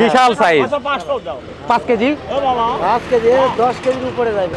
বিশাল size পাঁচ KG? পাঁচ KG দশ কেজির উপরে যাবে।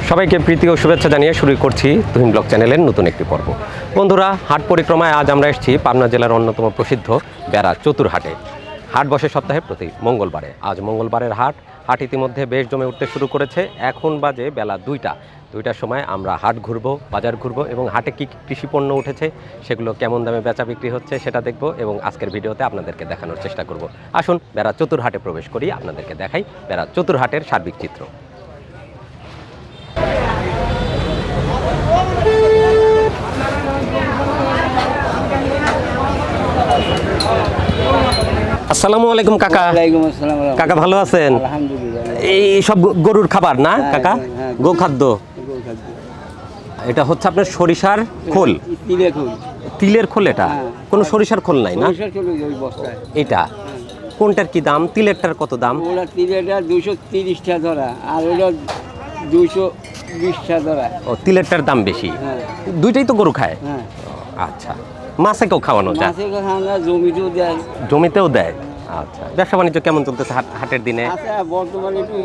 সবাইকে প্রীতি ও শুভেচ্ছা জানিয়ে শুরু করছি তুহিন ব্লগ চ্যানেলের নতুন একটি পর্ব। বন্ধুরা, হাট পরিক্রমায় আজ আমরা এসেছি পাবনা জেলার অন্যতম প্রসিদ্ধ বেড়া চতুরহাটে। হাট বসে সপ্তাহে প্রতি মঙ্গলবারে। আজ মঙ্গলবারের হাট হাট ইতিমধ্যে বেশ জমে উঠতে শুরু করেছে। এখন বাজে বেলা দুইটা। দুইটার সময় আমরা হাট ঘুরবো, বাজার ঘুরবো এবং হাটে কী কী কৃষিপণ্য উঠেছে, সেগুলো কেমন দামে বেচা বিক্রি হচ্ছে সেটা দেখব এবং আজকের ভিডিওতে আপনাদেরকে দেখানোর চেষ্টা করব। আসুন বেড়া চতুরহাটে প্রবেশ করি, আপনাদেরকে দেখাই বেড়া চতুরহাটের সার্বিক চিত্র। আসসালামু আলাইকুম কাকা। ওয়ালাইকুম আসসালাম কাকা ভালো আছেন? আলহামদুলিল্লাহ এই সব গরুর খাবার না কাকা? হ্যাঁ। গোখাদ্য। এটা হচ্ছে আপনার সরিষার খোল? তিলে খুল। তিলের খোল এটা? হ্যাঁ। কোনো সরিষার খোল নাই না? এটা কোনটার কি দাম? তিলেরটার কত দাম? ওটা তিলেটা দুশো তিরিশটা ধরা আর ওটা দুশো বিশটা ধরা। ও তিলেরটার দাম বেশি? হ্যাঁ। দুইটাই তো গরু খায়? হ্যাঁ। আচ্ছা। মাছেকেও খাওয়ানো যায় জমিতেও দেয়। জমিতেও দেয়? আচ্ছা ব্যবসা বাণিজ্য কেমন চলতেছে হাটের দিনে? আচ্ছা বর্তমানে একটু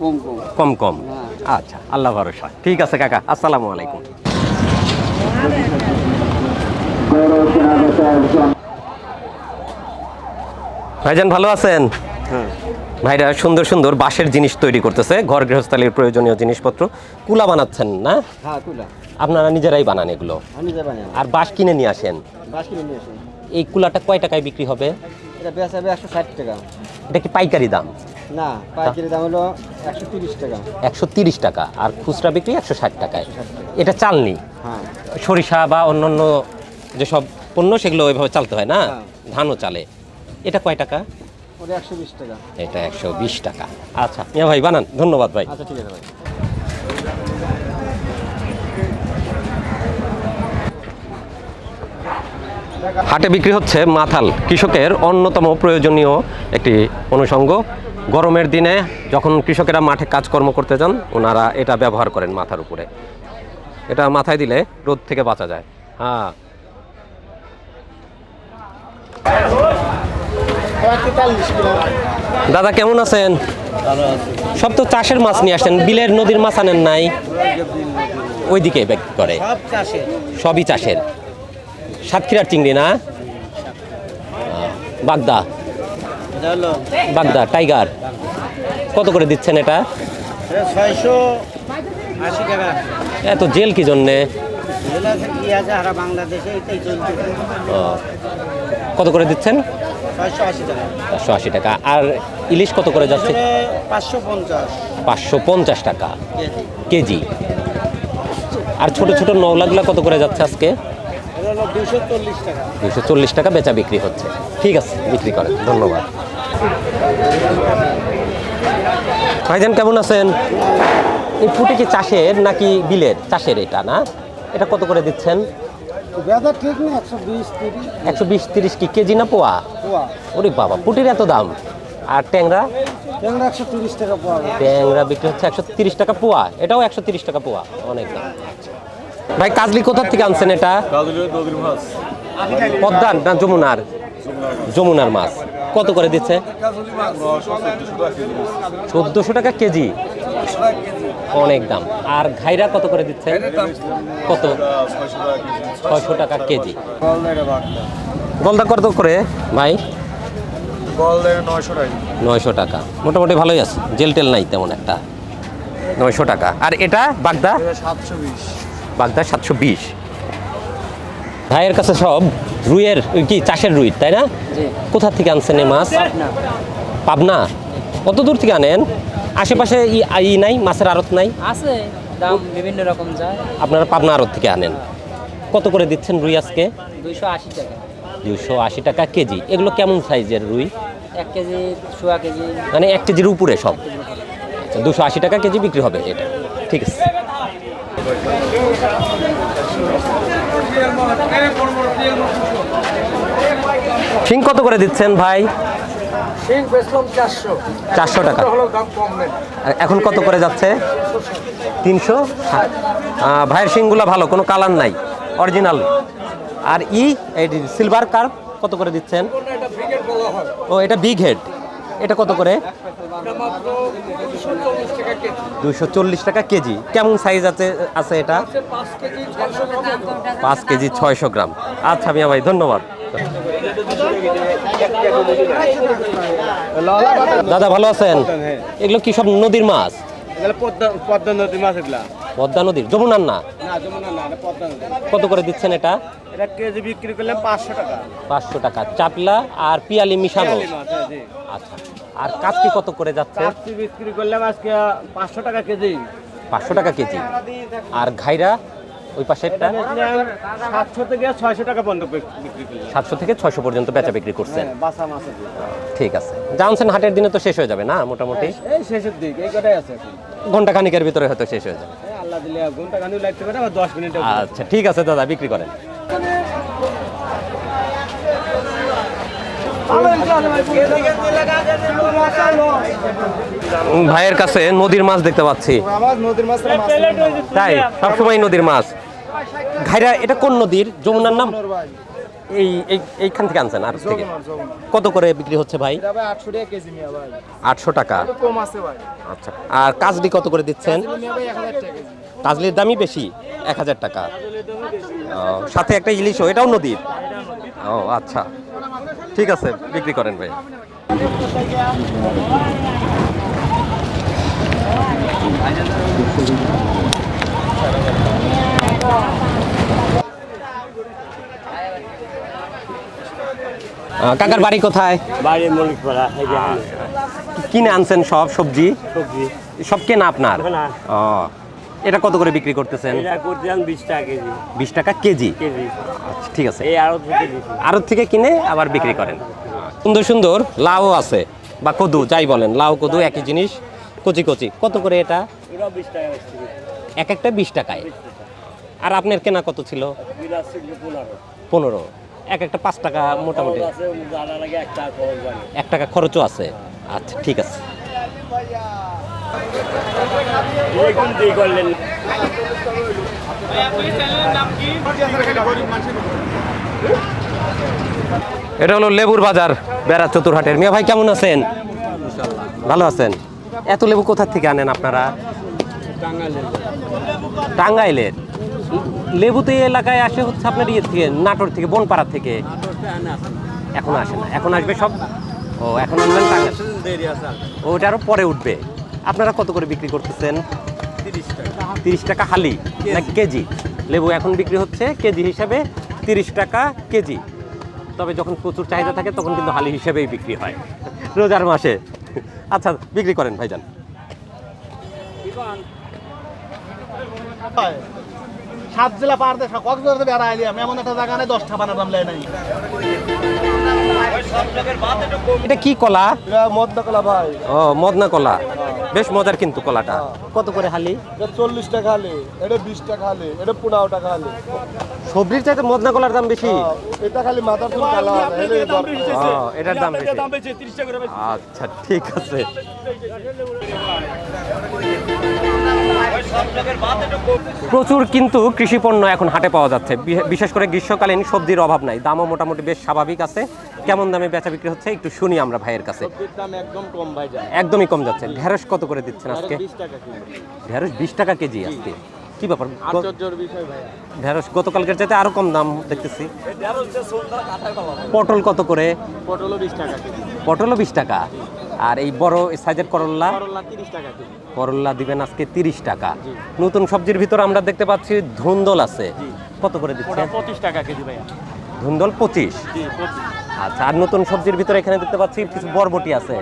কম কম। কম কম? হ্যাঁ। আচ্ছা আল্লাহ ভরসা। ঠিক আছে কাকা আসসালামু আলাইকুম। ভাইজান ভালো আছেন? হ্যাঁ। ভাইরা সুন্দর সুন্দর বাঁশের জিনিস তৈরি করতেছে ঘর গৃহস্থালির প্রয়োজনীয় জিনিসপত্র। কুলা বানাচ্ছেন না? হ্যাঁ আপনারা নিজেরাই বানান এগুলো? আর বাঁশ কিনে নিয়ে আসুন। এই কুলাটা কয় টাকায় বিক্রি হবে? এটা বেচাবে একশো ষাট টাকা। এটা কি পাইকারি দাম? না পাইকারি দাম হলো একশো তিরিশ টাকা। একশো তিরিশ টাকা আর খুচরা বিক্রি একশো ষাট টাকায় এটা চালনি? হ্যাঁ। সরিষা বা অন্যান্য যেসব পণ্য সেগুলো ওইভাবে চালতে হয় না? হ্যাঁ। ধানও চালে। এটা কয় টাকা? ওটা একশো বিশ টাকা। এটা একশো বিশ টাকা। আচ্ছা মিয়া ভাই বানান। ধন্যবাদ ভাই। আচ্ছা ঠিক আছে ভাই। হাটে বিক্রি হচ্ছে মাথাল কৃষকের অন্যতম প্রয়োজনীয় একটি অনুষঙ্গ। গরমের দিনে যখন কৃষকেরা মাঠে কাজকর্ম করতে যান ওনারা এটা ব্যবহার করেন মাথার উপরে। এটা মাথায় দিলে রোদ থেকে বাঁচা যায়। হ্যাঁ। দাদা কেমন আছেন? সব তো চাষের মাছ নিয়ে আসেন বিলের নদীর মাছ আনেন নাই। ওইদিকে করে। সবই চাষের। সাতক্ষীরার চিংড়ি না? বাগদা। বাগদা টাইগার। কত করে দিচ্ছেন এটা? এত জেল কি জন্যে? কত করে দিচ্ছেন? ছয়শো আশি টাকা। আর ইলিশ কত করে যাচ্ছে? পাঁচশো পঞ্চাশ। টাকা। কেজি। আর ছোট ছোট নৌলাগুলা কত করে যাচ্ছে আজকে? দুশো চল্লিশ টাকা। বেচা বিক্রি হচ্ছে। ঠিক আছে বিক্রি করেন। ধন্যবাদ। ভাইজান কেমন আছেন? এই ফুটি কি চাষের নাকি বিলের? চাষের এটা না? এটা কত করে দিচ্ছেন? একশো বিশ তিরিশ। কি কেজি না পোয়া? ওরে বাবা পুটির এত দাম। আর ট্যাংরা? ট্যাংরা বিক্রি হচ্ছে একশো তিরিশ টাকা পোয়া। এটাও একশো তিরিশ টাকা পোয়া। অনেক দাম। ভাই কাজলি কোথা থেকে আনছেন এটা? পদ্মার না যমুনার? যমুনার। মাছ। কত করে দিচ্ছে? চোদ্দশো টাকা কেজি? অনেক দাম। আর ঘাইরা কত করে দিচ্ছে? কত? ছয়শো টাকা কেজি গলদা কত করে? ভাই? নয়শো টাকা নয়শো টাকা। মোটামুটি ভালোই আছে। জেল টেল নাই তেমন একটা। নয়শো টাকা। আর এটা বাগদা? সাতশো বিশ। বাগদা সাতশো বিশ। ভাইয়ের কাছে সব রুইয়ের ওই কি চাষের রুই তাই না? কোথা থেকে আনছেন এই মাছ? পাবনা। কত দূর থেকে আনেন? আশেপাশে ই ই নাই মাছের আড়ত নাই? আছে দাম বিভিন্ন রকম যায়। আপনারা পাবনা আড়ত থেকে আনেন। কত করে দিচ্ছেন রুই আজকে? দুইশো আশি টাকা। দুশো আশি টাকা কেজি। এগুলো কেমন সাইজের রুই? এক কেজি সোয়া কেজি। মানে এক কেজির উপরে সব? আচ্ছা দুশো আশি টাকা কেজি বিক্রি হবে এটা। ঠিক আছে। শিং কত করে দিচ্ছেন ভাই? চারশো। টাকা। এখন কত করে যাচ্ছে? তিনশো? ভাইয়ের শিংগুলো ভালো কোনো কালার নাই অরিজিনাল। আর ই এই সিলভার কার্ভ কত করে দিচ্ছেন? হয়। ও এটা বিগ হেড এটা কত করে? এটা দুশো চল্লিশ টাকা কেজি। কেমন সাইজ আছে আছে এটা? পাঁচ কেজি ছয়শো গ্রাম। আচ্ছা মিয়া ভাই ধন্যবাদ। দাদা ভালো আছেন? এগুলো কি সব নদীর মাছ? এগুলো পদ্মা পদ্মা মাছ এগুলা। পদ্মা নদীর। যমুনার না? না যমুনা না এটা পদ্মা নদী। কত করে দিচ্ছেন এটা? এটা কেজি বিক্রি পাঁচশো টাকা। পাঁচশো টাকা। চাপলা আর পিয়ালি মিশানো? হ্যাঁ, আচ্ছা। আর কাজকি কত করে যাচ্ছে? কাচ্চি বিক্রি করলাম আজকে পাঁচশো টাকা কেজি। পাঁচশো টাকা কেজি। আর ঘাইরা ওই পাশেরটা সাতশো থেকে ছয়শো টাকা পর্যন্ত সাতশো থেকে ছয়শো পর্যন্ত বেচা বিক্রি করছেন। হ্যাঁ, ঠিক আছে। জানছেন হাটের দিনে তো শেষ হয়ে যাবে না মোটামুটি? এই শেষের দিক এই কটাই আছে ঘণ্টা খানিকের ভিতরে হয়তো শেষ হয়ে যাবে। আল্লাহ দিলে ঘণ্টা খানিক লাগতে পারে আবার দশ মিনিটে আচ্ছা ঠিক আছে দাদা বিক্রি করেন। ভাইয়ের কাছে নদীর মাছ দেখতে পাচ্ছি। মাছ তাই সবসময় নদীর মাছ। ঘাইরা এটা কোন নদীর? যমুনার নাম? এই এই- এইখান থেকে আনছেন আর থেকে। কত করে বিক্রি হচ্ছে ভাই? আটশো টাকা আচ্ছা আর কাজলি কত করে দিচ্ছেন? কাজলির দামই বেশি এক হাজার টাকা। সাথে একটা ইলিশও এটাও নদীর? ও আচ্ছা। ঠিক আছে বিক্রি করেন ভাই কাকার বাড়ি কোথায়? বাড়ি যে কিনে আনছেন সব সবজি? সবজি। সব কেনা আপনার? ও এটা কত করে বিক্রি করতেছেন? এটা বিশ টাকা কেজি। বিশ টাকা কেজি? কেজি। আচ্ছা ঠিক আছে। এই থেকে আড়ত থেকে কিনে আবার বিক্রি করেন। সুন্দর সুন্দর লাউ আছে। বা কদু যাই বলেন লাউ কদু একই জিনিস। কচি কচি কত করে এটা? এক একটা বিশ টাকায়। আর আপনার কেনা কত ছিল? পনেরো। এক একটা পাঁচ টাকা মোটামুটি। এক টাকা খরচও আছে। আচ্ছা ঠিক আছে। এটা হলো লেবুর বাজার, বেড়া চতুরহাটের। মিয়া ভাই, কেমন আছেন? ভালো আছেন? এত লেবু কোথা থেকে আনেন আপনারা? টাঙ্গাইলের। লেবু তো এলাকায় আসে হচ্ছে আপনার ইয়ে থেকে, নাটোর থেকে, বনপাড়া থেকে। এখন আসে না, এখন আসবে সব ও, এখন আনবেন টাঙ্গাইল। ওটা আরও পরে উঠবে। আপনারা কত করে বিক্রি করতেছেন? তিরিশ টাকা হালি কেজি। লেবু এখন বিক্রি হচ্ছে কেজি হিসাবে তিরিশ টাকা কেজি। তবে যখন প্রচুর চাহিদা থাকে তখন কিন্তু হালি হিসেবেই বিক্রি হয়। রোজার মাসে। আচ্ছা বিক্রি করেন ভাইজান। সাত জেলা পার দেখা কক্সবাজার বেড়া আইলাম এমন একটা জায়গা নেই দশটা বানাতাম লাই নাই। এটা কি কলা? মদনা কলা ভাই। ও মদনা কলা। বেশ মজার কিন্তু কলাটা। কত করে হালি? এটা চল্লিশ টাকা হালি এটা বিশ টাকা হালি এটা পনেরো টাকা হালি। সবজির চাইতে মদনা কলার দাম বেশি? এটা খালি মাথার চুল কালা হয় এটার দাম বেশি। আচ্ছা ঠিক আছে। প্রচুর কিন্তু কৃষি পণ্য এখন হাটে পাওয়া যাচ্ছে। বিশেষ করে গ্রীষ্মকালীন সবজির অভাব নাই। দামও মোটামুটি বেশ স্বাভাবিক আছে। কেমন দামে বেচা বিক্রি হচ্ছে একটু শুনি আমরা ভাইয়ের কাছে। একদমই কম যাচ্ছে। ঢেঁড়স কত করে দিচ্ছেন আজকে? ঢেঁড়স বিশ টাকা কেজি আজকে। কি ব্যাপার? ঢেঁড়স গতকালকের চাইতে আরও কম দাম দেখতেছি। পটল কত করে? পটলও বিশ টাকা পটলও বিশ টাকা। আর এই বড় সাইজের করল্লা করলা তিরিশ টাকা করল্লা দিবেন আজকে তিরিশ টাকা। নতুন সবজির ভিতর আমরা দেখতে পাচ্ছি ধুন্দল আছে। কত করে ওটা দিচ্ছেন পঁচিশ টাকা কেজি ভাইয়া। ধুন্দল পঁচিশ। আচ্ছা আর নতুন সবজির ভিতরে এখানে দেখতে পাচ্ছি কিছু বরবটি আছে।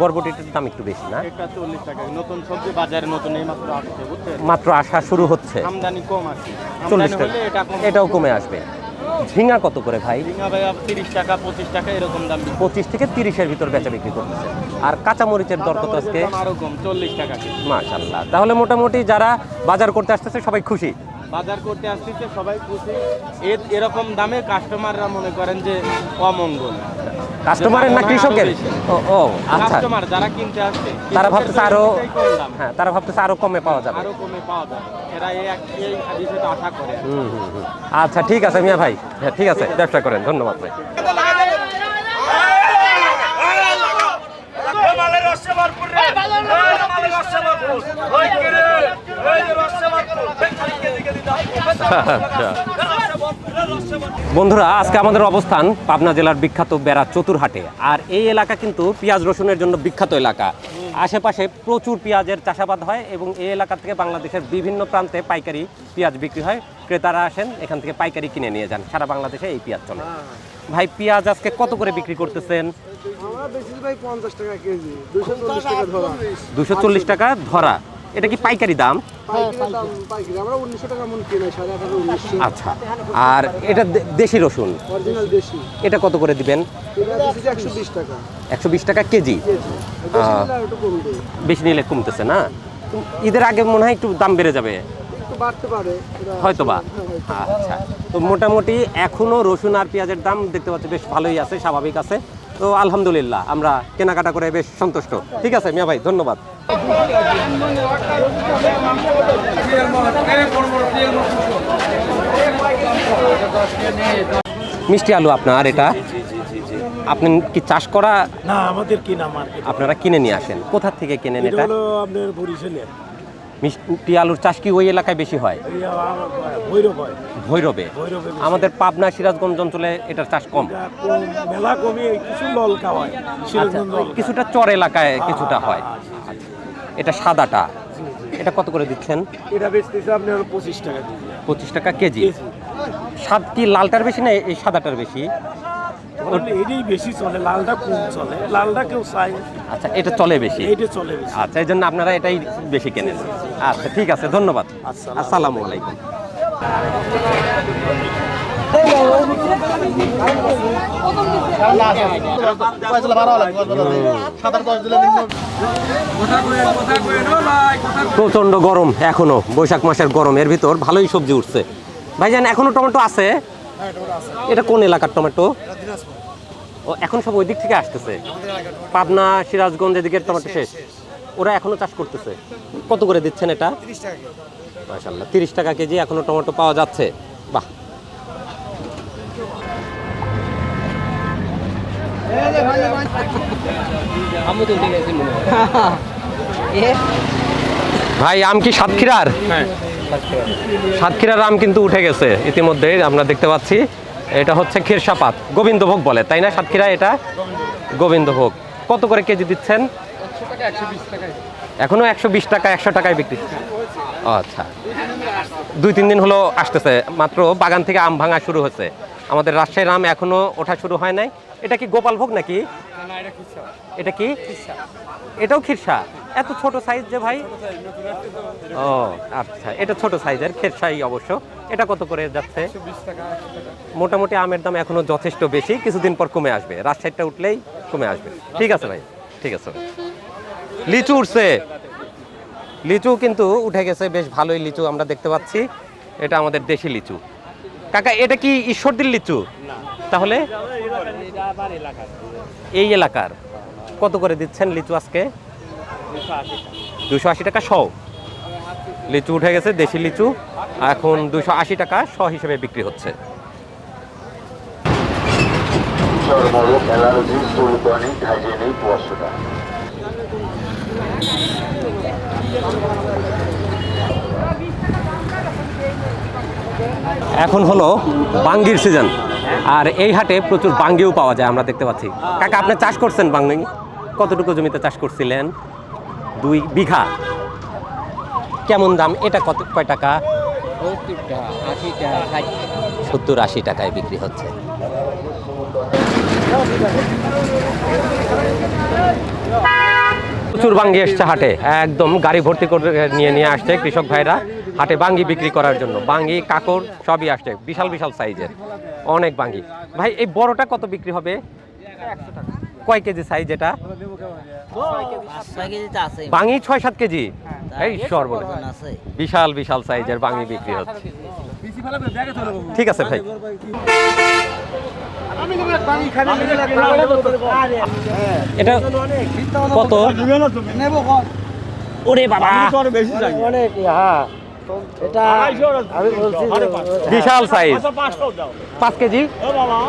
বরবটিটার দাম একটু বেশি না? এটা চল্লিশ টাকা নতুন সবজি বাজারে নতুন মাত্র আসছে মাত্র আসা শুরু হচ্ছে। আমদানি কম আছে। চল্লিশ টাকা। হলে এটা কম এটাও কমে আসবে। ঝিঙা কত করে ভাই? ঝিঙা তিরিশ টাকা পঁচিশ টাকা এরকম দাম পঁচিশ থেকে তিরিশের ভিতর বেচা বিক্রি করতেছে। আর কাঁচামরিচের দর কত আজকে? দাম আরও কম চল্লিশ টাকা মাশাল্লাহ তাহলে মোটামুটি যারা বাজার করতে আসতেছে সবাই খুশি? বাজার করতে আসতেছে সবাই খুশি। এর এরকম দামে কাস্টমাররা মনে করেন যে অমঙ্গল। কাস্টমারের না কৃষকের? ও ও আচ্ছা। কাস্টমার যারা কিনতে আসছে তারা ভাবতেছে আরও হ্যাঁ তারা ভাবতেছে আরও কমে পাওয়া যাবে। আরও কমে পাওয়া যাবে। এরা এই এই বিষয়টা আশা করে। হুম, হুম, হুম। আচ্ছা ঠিক আছে মিয়া ভাই। হ্যাঁ ঠিক আছে ব্যবসা করেন। ধন্যবাদ ভাই। আচ্ছা। বন্ধুরা আজকে আমাদের অবস্থান পাবনা জেলার বিখ্যাত বেড়া চতুরহাটে। আর এই এলাকা কিন্তু পেঁয়াজ রসুনের জন্য বিখ্যাত এলাকা। আশেপাশে প্রচুর পেঁয়াজের চাষাবাদ হয় এবং এই এলাকা থেকে বাংলাদেশের বিভিন্ন প্রান্তে পাইকারি পেঁয়াজ বিক্রি হয়। ক্রেতারা আসেন এখান থেকে পাইকারি কিনে নিয়ে যান। সারা বাংলাদেশে এই পেঁয়াজ চলে। ভাই পেঁয়াজ আজকে কত করে বিক্রি করতেছেন? দুশো চল্লিশ টাকা ধরা। এটা কি পাইকারি দাম? আচ্ছা আর এটা দেশি রসুন? এটা কত করে দিবেন? একশো বিশ টাকা। কেজি? বেশি নিলে কমতেছে না? ঈদের আগে মনে হয় একটু দাম বেড়ে যাবে। এটা হয়তো বা। হ্যাঁ, আচ্ছা তো মোটামুটি এখনও রসুন আর পেঁয়াজের দাম দেখতে পাচ্ছি বেশ ভালোই আছে স্বাভাবিক আছে। তো আলহামদুলিল্লাহ আমরা কেনাকাটা করে বেশ সন্তুষ্ট। ঠিক আছে মিয়া ভাই ধন্যবাদ। মিষ্টি আলু আপনার এটা? আপনি কি চাষ করা? না আমাদের কিনা মার্কেট। আপনারা কিনে নিয়ে আসেন। কোথা থেকে কেনেন এটা এটা? হলো আপনার বরিশালে। মিষ্টি আলুর চাষ কি ওই এলাকায় বেশি হয়? ভৈরব। হয় আমাদের পাবনা সিরাজগঞ্জ অঞ্চলে এটার চাষ কম। মেলা কমে কিছু ললকা হয় আচ্ছা। কিছুটা চর এলাকায় কিছুটা হয়। এটা সাদাটা। এটা কত করে দিচ্ছেন? এটা বেচতেছে আপনার পঁচিশ টাকা পঁচিশ টাকা কেজি। সাদ কি লালটার বেশি না এই সাদাটার বেশি? এটাই বেশি চলে লালটা কম চলে। লালটা কেউ চাই আচ্ছা এটা চলে বেশি। এইটা চলে বেশি। আচ্ছা এই জন্য আপনারা এটাই বেশি কেনেন। আচ্ছা ঠিক আছে ধন্যবাদ। আসসালামু আলাইকুম। প্রচণ্ড গরম এখনও, বৈশাখ মাসের গরম এর ভিতর, ভালোই সবজি উঠছে। ভাই ভাইজান, এখনও টমেটো আছে? এটা কোন এলাকার টমেটো? ও, এখন সব ওই দিক থেকে আসতেছে। পাবনা, সিরাজগঞ্জ, এদিকের টমেটো শেষ। ওরা এখনও চাষ করতেছে। কত করে দিচ্ছেন এটা? মাশাল্লাহ তিরিশ টাকা কেজি এখনও টমেটো পাওয়া যাচ্ছে। বাহ আমি তো উঠে গেছি মনে হয় ভাই, আম কি সাতক্ষীরার? সাতক্ষীরার আম কিন্তু উঠে গেছে ইতিমধ্যে, আমরা দেখতে পাচ্ছি। এটা হচ্ছে ক্ষীরসাপাত। গোবিন্দভোগ বলে, তাই না সাতক্ষীরা এটা? গোবিন্দভোগ। কত করে কেজি দিচ্ছেন? এখনও একশো বিশ টাকা, একশো টাকায় বিক্রি। আচ্ছা। দুই তিন দিন হলো আসতেছে, মাত্র বাগান থেকে আম ভাঙা শুরু হচ্ছে আমাদের রাজশাহীর আম এখনও ওঠা শুরু হয় নাই। এটা কি গোপালভোগ নাকি? এটা কি? এটাও খিরসা? এত ছোট সাইজ যে ভাই। ও আচ্ছা এটা ছোট সাইজের খেরসাই অবশ্য। এটা কত করে যাচ্ছে? মোটামুটি আমের দাম এখনও যথেষ্ট বেশি, কিছুদিন পর কমে আসবে। রাজশাহীটা উঠলেই কমে আসবে। ঠিক আছে ভাই, ঠিক আছে লিচু উঠছে। লিচু কিন্তু উঠে গেছে, বেশ ভালোই লিচু আমরা দেখতে পাচ্ছি। এটা আমাদের দেশি লিচু। কাকা এটা কি ঈশ্বরদীর লিচু? তাহলে? এই এলাকার। কত করে দিচ্ছেন লিচু আজকে? দুশো আশি টাকা শ লিচু উঠে গেছে দেশি লিচু। এখন দুশো আশি টাকা শ হিসেবে বিক্রি হচ্ছে। হাইজেনিক এখন হলো বাঙ্গির সিজন আর এই হাটে প্রচুর বাঙ্গিও পাওয়া যায়, আমরা দেখতে পাচ্ছি। কাকা, আপনি চাষ করছেন বাঙ্গি? কতটুকু জমিতে চাষ করছিলেন? দুই বিঘা। কেমন দাম? এটা কত, কয় টাকা? সত্তর আশি টাকায় বিক্রি হচ্ছে। প্রচুর বাঙ্গি এসছে হাটে। একদম গাড়ি ভর্তি করে নিয়ে নিয়ে আসছে কৃষক ভাইরা। হাটে বাঙ্গি বিক্রি করার জন্য। বাঙ্গি কাকর সবই আসছে। বিশাল বিশাল সাইজের। অনেক বাঙ্গি ভাই, এই বড়টা কত বিক্রি হবে? কয় কেজি সাইজ এটা? বাঙ্গি ছয় সাত কেজি? এই সর্বনিম্ন বিশাল বিশাল সাইজের বাঙ্গি বিক্রি হচ্ছে। ঠিক আছে ভাই। এটা কত? ওরে বাবা। অনেক হ্যাঁ। এটা আমি বলছি বিশাল সাইজ পাঁচ কেজি?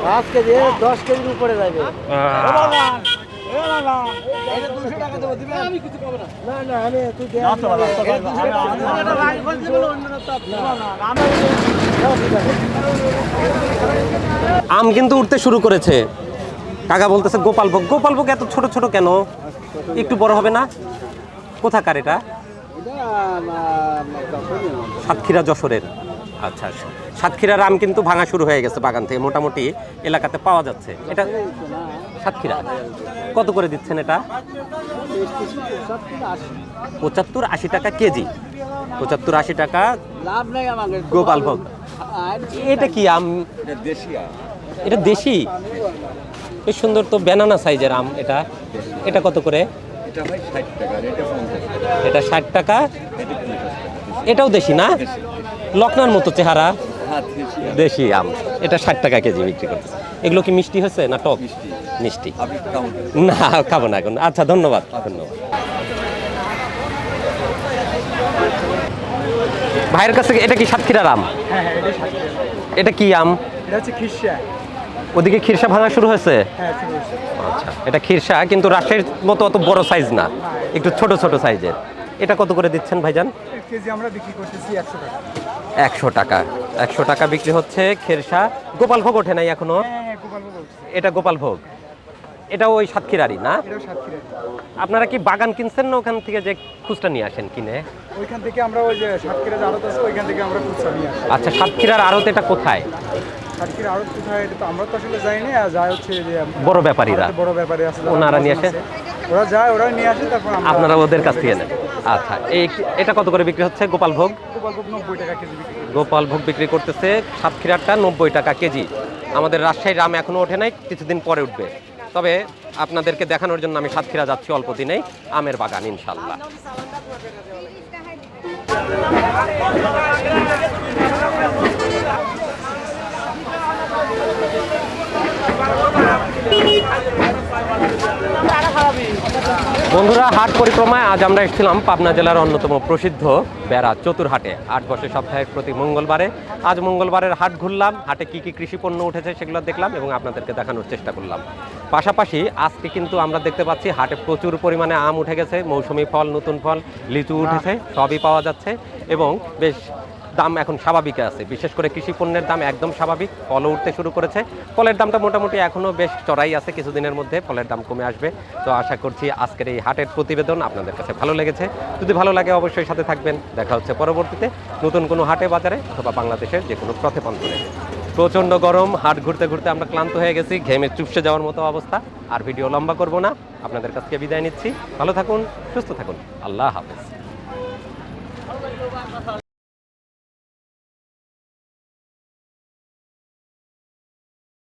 পাঁচ কেজি দশ কেজির উপরে যাবে। না। না আমি তুই দে আম কিন্তু উঠতে শুরু করেছে। কাকা বলতেছে গোপাল ভোগ গোপাল ভোগ এত ছোট ছোট কেন? একটু বড় হবে না? কোথাকার এটা? সাতক্ষীরা যশোরের। আচ্ছা আচ্ছা। সাতক্ষীরার আম কিন্তু ভাঙা শুরু হয়ে গেছে বাগান থেকে মোটামুটি এলাকাতে পাওয়া যাচ্ছে। এটা সাতক্ষীরা। কত করে দিচ্ছেন এটা? পঁচাত্তর আশি টাকা কেজি। পঁচাত্তর আশি টাকা লাভ গোপাল ভোগ। এটা কি আম? এটা দেশি বেশ সুন্দর তো ব্যানানা সাইজের আম এটা। এটা কত করে? এটা ষাট টাকা এটাও দেশি না? লকনার মতো চেহারা? দেশি আম। এটা ষাট টাকা কেজি বিক্রি করতেছে এগুলো কি মিষ্টি হয়েছে না টক? মিষ্টি। না। খাব না এখন। আচ্ছা ধন্যবাদ। ধন্যবাদ। ভাইয়ের কাছে এটা কি সাতক্ষীরার আম? এটা কি আম? এটা হচ্ছে খিসা ওদিকে খিরসা ভাঙা শুরু হয়েছে? হ্যাঁ শুরু হয়েছে। আচ্ছা এটা খিরসা কিন্তু রাজশাহীর মতো অত বড় সাইজ না। একটু ছোট ছোট সাইজের এটা কত করে দিচ্ছেন ভাইজান? কেজি আমরা বিক্রি করতেছি একশো টাকা। একশো টাকা। একশো টাকা বিক্রি হচ্ছে খেরসা। গোপাল ভোগ ওঠে নাই এখনও? হ্যাঁ বলছি এটা গোপাল ভোগ। এটা ওই সাতক্ষীরারই না? আপনারা কি বাগান কিনছেন না ওখান থেকে যে খুচরা নিয়ে আসেন কিনে? ওইখান থেকে আমরা ওই যে আড়ত আছে ওইখান থেকে আমরা খুচরা নিয়ে আসি। আচ্ছা সাতক্ষীরার আড়ত এটা কোথায়? সাতক্ষীরা আড়ত কোথায় এটা তো আমরা তো আসলে যাই না আর যায় হচ্ছে যে বড় ব্যাপারীরা। বড় ব্যাপারী আছে ওনারা নিয়ে আছে। ওরা যায় ওরা নিয়ে আসে তারপর আমরা আপনারা ওদের কাছ থেকে নেন। আচ্ছা এই এটা কত করে বিক্রি হচ্ছে গোপাল ভোগ? গোপাল ভোগ বিক্রি করতেছে সাতক্ষীরাটা নব্বই টাকা কেজি। আমাদের রাজশাহীর আম এখনও ওঠে নাই কিছুদিন পরে উঠবে। তবে আপনাদেরকে দেখানোর জন্য আমি সাতক্ষীরা যাচ্ছি অল্প দিনেই আমের বাগান ইনশাল্লাহ বন্ধুরা, হাট পরিক্রমায় আজ আমরা এসেছিলাম পাবনা জেলার অন্যতম প্রসিদ্ধ বেড়া চতুরহাটে। আট বছর সপ্তাহের প্রতি মঙ্গলবারে। আজ মঙ্গলবারের হাট ঘুরলাম, হাটে কি কি কৃষি পণ্য উঠেছে সেগুলো দেখলাম এবং আপনাদেরকে দেখানোর চেষ্টা করলাম। পাশাপাশি আজকে কিন্তু আমরা দেখতে পাচ্ছি হাটে প্রচুর পরিমাণে আম উঠে গেছে, মৌসুমি ফল, নতুন ফল, লিচু উঠেছে, সবই পাওয়া যাচ্ছে এবং বেশ দাম এখন স্বাভাবিক আছে। বিশেষ করে কৃষি পণ্যের দাম একদম স্বাভাবিক, ফলও উঠতে শুরু করেছে। ফলের দামটা মোটামুটি এখনও বেশ চড়াই আছে কিছুদিনের মধ্যে, ফলের দাম কমে আসবে। তো আশা করছি আজকের এই হাটের প্রতিবেদন আপনাদের কাছে ভালো লেগেছে। যদি ভালো লাগে অবশ্যই সাথে থাকবেন। দেখা হচ্ছে পরবর্তীতে নতুন কোনো হাটে বাজারে অথবা বাংলাদেশের যে কোনো পথে প্রান্তরে প্রচণ্ড গরম, হাট ঘুরতে ঘুরতে আমরা ক্লান্ত হয়ে গেছি, ঘেমে চুপসে যাওয়ার মতো অবস্থা। আর ভিডিও লম্বা করব না। আপনাদের কাছ থেকে বিদায় নিচ্ছি। ভালো থাকুন, সুস্থ থাকুন। আল্লাহ হাফেজ।